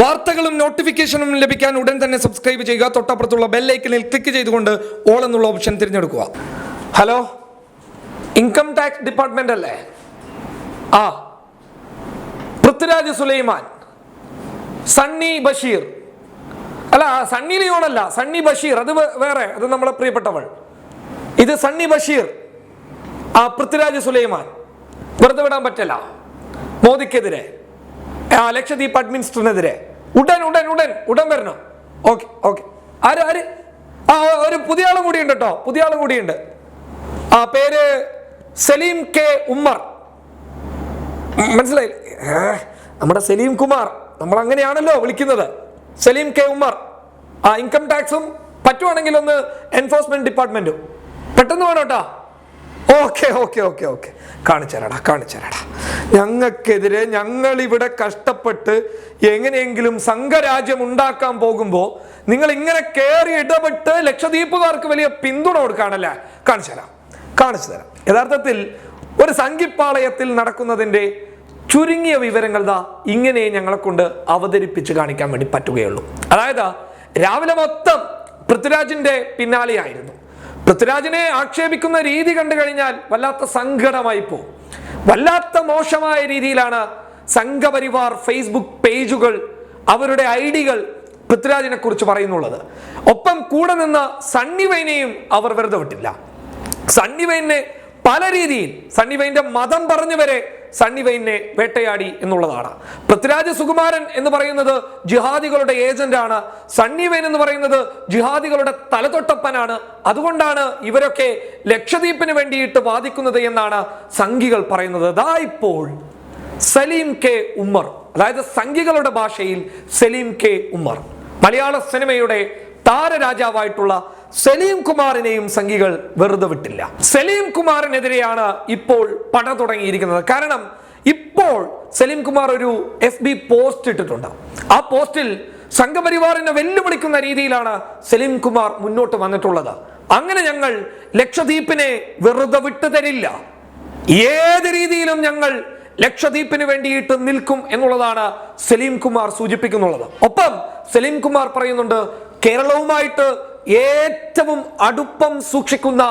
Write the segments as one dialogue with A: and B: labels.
A: വാർത്തകളും നോട്ടിഫിക്കേഷനും ലഭിക്കാൻ ഉടൻ തന്നെ സബ്സ്ക്രൈബ് ചെയ്യുക. തൊട്ടപ്പുറത്തുള്ള ബെല്ലൈക്കനിൽ ക്ലിക്ക് ചെയ്തുകൊണ്ട് ഓൾ എന്നുള്ള ഓപ്ഷൻ തിരഞ്ഞെടുക്കുക. ഹലോ ഇൻകം ടാക്സ് ഡിപ്പാർട്ട്മെന്റ് അല്ലേ? ആ. പൃഥ്വിരാജ് സുലൈമാൻ. സണ്ണി ബഷീർ. അല്ല സണ്ണി ലിയോൺ അല്ല സണ്ണി ബഷീർ. അത് വേറെ അത് നമ്മളെ പ്രിയപ്പെട്ടവൾ. ഇത് സണ്ണി ബഷീർ. ആ പൃഥ്വിരാജ് സുലൈമാൻ. വെറുതെ വിടാൻ പറ്റില്ല. മോദിക്കെതിരെ. ലക്ഷദ്വീപ് അഡ്മിനിസ്റ്ററിനെതിരെ ഉടൻ ഉടൻ ഉടൻ ഉടൻ വരണം. Okay okay. ആര് ആര്? ആ ഒരു പുതിയ ആളും കൂടി ഉണ്ട് കേട്ടോ. പുതിയ ആളും കൂടിയുണ്ട് ആ പേര് സലീം കെ ഉമ്മർ. മനസ്സിലായി? നമ്മുടെ സലീം കുമാർ. നമ്മൾ അങ്ങനെയാണല്ലോ വിളിക്കുന്നത്. സലീം കെ ഉമ്മർ. ആ ഇൻകം ടാക്സും പറ്റുവാണെങ്കിൽ ഒന്ന് എൻഫോഴ്സ്മെന്റ് ഡിപ്പാർട്ട്മെന്റും പെട്ടെന്ന് വേണം കേട്ടോ ഓക്കെ ഓക്കെ ഓക്കെ ഓക്കെ. കാണിച്ചരാടാ കാണിച്ചരാടാ ഞങ്ങൾക്കെതിരെ ഞങ്ങൾ ഇവിടെ കഷ്ടപ്പെട്ട് എങ്ങനെയെങ്കിലും സംഘരാജ്യം ഉണ്ടാക്കാൻ പോകുമ്പോൾ നിങ്ങൾ ഇങ്ങനെ കയറി ഇടപെട്ട് ലക്ഷദ്വീപുകാർക്ക് വലിയ പിന്തുണ കൊടുക്കുകയാണല്ലേ കാണിച്ചു തരാം. കാണിച്ചു തരാം. യഥാർത്ഥത്തിൽ ഒരു സംഘിപ്പാളയത്തിൽ നടക്കുന്നതിന്റെ ചുരുങ്ങിയ വിവരങ്ങൾ ദാ ഇങ്ങനെ ഞങ്ങളെ കൊണ്ട് അവതരിപ്പിച്ച് കാണിക്കാൻ വേണ്ടി പറ്റുകയുള്ളൂ. അതായത് രാവിലെ മൊത്തം പൃഥ്വിരാജിന്റെ പിന്നാലെയായിരുന്നു. പൃഥ്വിരാജിനെ ആക്ഷേപിക്കുന്ന രീതി കണ്ടു കഴിഞ്ഞാൽ വല്ലാത്ത സങ്കടമായി പോകും. വല്ലാത്ത മോശമായ രീതിയിലാണ് സംഘപരിവാർ ഫേസ്ബുക്ക് പേജുകൾ അവരുടെ ഐഡികൾ പൃഥ്വിരാജിനെ കുറിച്ച് പറയുന്നുള്ളത്. ഒപ്പം കൂടെ നിന്ന് സണ്ണിവൈനെയും അവർ വെറുതെ വിട്ടില്ല. സണ്ണിവൈനെ പല രീതിയിൽ സണ്ണി വൈന്റെ മതം പറഞ്ഞു വരെ സണ്ണി വൈനെ വേട്ടയാടി എന്നുള്ളതാണ്. പൃഥ്വിരാജ് സുകുമാരൻ എന്ന് പറയുന്നത് ജിഹാദികളുടെ ഏജന്റാണ്. സണ്ണി വൈൻ എന്ന് പറയുന്നത് ജിഹാദികളുടെ തലതൊട്ടപ്പനാണ്. അതുകൊണ്ടാണ് ഇവരൊക്കെ ലക്ഷദ്വീപിന് വേണ്ടിയിട്ട് വാദിക്കുന്നത് എന്നാണ് സംഘികൾ പറയുന്നത്. ദാ ഇപ്പോൾ സലീം കെ ഉമ്മർ. അതായത് സംഘികളുടെ ഭാഷയിൽ സലീം കെ ഉമ്മർ. മലയാള സിനിമയുടെ താരരാജാവായിട്ടുള്ള സലീം കുമാറിനെയും സംഘികൾ വെറുതെ വിട്ടില്ല. സലീം കുമാറിനെതിരെയാണ് ഇപ്പോൾ പട തുടങ്ങിയിരിക്കുന്നത്. കാരണം ഇപ്പോൾ സലീം കുമാർ ഒരു എഫ് ബി പോസ്റ്റ് ഇട്ടിട്ടുണ്ട്. ആ പോസ്റ്റിൽ സംഘപരിവാറിനെ വെല്ലുവിളിക്കുന്ന രീതിയിലാണ് സലീം കുമാർ മുന്നോട്ട് വന്നിട്ടുള്ളത്. അങ്ങനെ ഞങ്ങൾ ലക്ഷദ്വീപിനെ വെറുതെ വിട്ടു തരില്ല. ഏത് രീതിയിലും ഞങ്ങൾ ലക്ഷദ്വീപിന് വേണ്ടിയിട്ട് നിൽക്കും എന്നുള്ളതാണ് സലീം കുമാർ സൂചിപ്പിക്കുന്നുള്ളത്. ഒപ്പം സലീം കുമാർ പറയുന്നുണ്ട് കേരളവുമായിട്ട് ഏറ്റവും അടുപ്പം സൂക്ഷിക്കുന്ന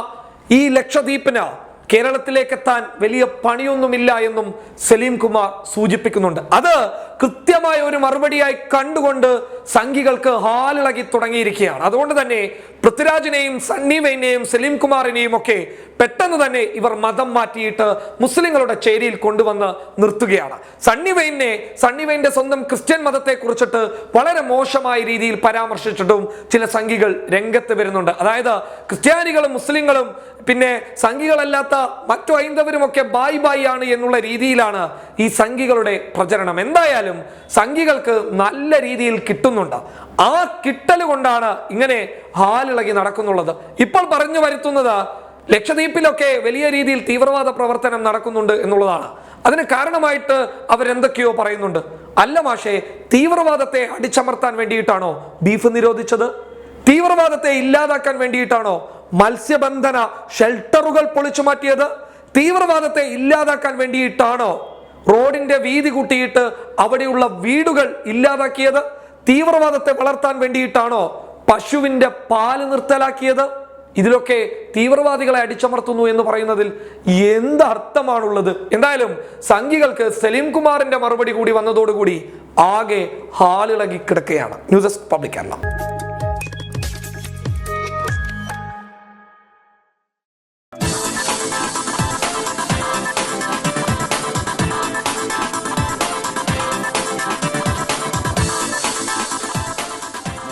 A: ഈ ലക്ഷദ്വീപിന് കേരളത്തിലേക്ക് എത്താൻ വലിയ പണിയൊന്നുമില്ല എന്നും സലീം കുമാർ സൂചിപ്പിക്കുന്നുണ്ട്. അത് കൃത്യമായ ഒരു മറുപടിയായി കണ്ടുകൊണ്ട് സംഘികൾക്ക് ഹാലിളകി തുടങ്ങിയിരിക്കുകയാണ്. അതുകൊണ്ട് തന്നെ പൃഥ്വിരാജിനെയും സണ്ണി വൈനെയും സലീം കുമാറിനെയും ഒക്കെ പെട്ടെന്ന് തന്നെ ഇവർ മതം മാറ്റിയിട്ട് മുസ്ലിങ്ങളുടെ ചേരിയിൽ കൊണ്ടുവന്ന് നിർത്തുകയാണ്. സണ്ണി വൈനെ സണ്ണി വൈന്റെ സ്വന്തം ക്രിസ്ത്യൻ മതത്തെ കുറിച്ചിട്ട് വളരെ മോശമായ രീതിയിൽ പരാമർശിച്ചിട്ടും ചില സംഘികൾ രംഗത്ത് വരുന്നുണ്ട്. അതായത് ക്രിസ്ത്യാനികളും മുസ്ലിങ്ങളും പിന്നെ സംഘികളല്ലാത്ത മറ്റു ഐന്ദവരും ഒക്കെ ബായ് ബായ് ആണ് എന്നുള്ള രീതിയിലാണ് ഈ സംഘികളുടെ പ്രചരണം. എന്തായാലും സംഘികൾക്ക് നല്ല രീതിയിൽ കിട്ടുന്നുണ്ട്. ആ കിട്ടൽ കൊണ്ടാണ് ഇങ്ങനെ ഹാലിളകി നടക്കുന്നുള്ളത്. ഇപ്പോൾ പറഞ്ഞു വരുത്തുന്നത് ലക്ഷദ്വീപിലൊക്കെ വലിയ രീതിയിൽ തീവ്രവാദ പ്രവർത്തനം നടക്കുന്നുണ്ട് എന്നുള്ളതാണ്. അതിന് കാരണമായിട്ട് അവരെന്തൊക്കെയോ പറയുന്നുണ്ട്. അല്ല മാഷേ തീവ്രവാദത്തെ അടിച്ചമർത്താൻ വേണ്ടിയിട്ടാണോ ബീഫ് നിരോധിച്ചത്? തീവ്രവാദത്തെ ഇല്ലാതാക്കാൻ വേണ്ടിയിട്ടാണോ മത്സ്യബന്ധന ഷെൽട്ടറുകൾ പൊളിച്ചു മാറ്റിയത്? തീവ്രവാദത്തെ ഇല്ലാതാക്കാൻ വേണ്ടിയിട്ടാണോ റോഡിന്റെ വീതി കൂട്ടിയിട്ട് അവിടെയുള്ള വീടുകൾ ഇല്ലാതാക്കിയത്? തീവ്രവാദത്തെ വളർത്താൻ വേണ്ടിയിട്ടാണോ പശുവിന്റെ പാൽ നിർത്തലാക്കിയത്? ഇതിലൊക്കെ തീവ്രവാദികളെ അടിച്ചമർത്തുന്നു എന്ന് പറയുന്നതിൽ എന്ത് അർത്ഥമാണുള്ളത് എന്തായാലും സംഘികൾക്ക് സലീം കുമാറിന്റെ മറുപടി കൂടി വന്നതോടുകൂടി ആകെ ഹാളിളകി കിടക്കുകയാണ് ന്യൂസ് ഡെസ്ക് പബ്ലിക് കേരള.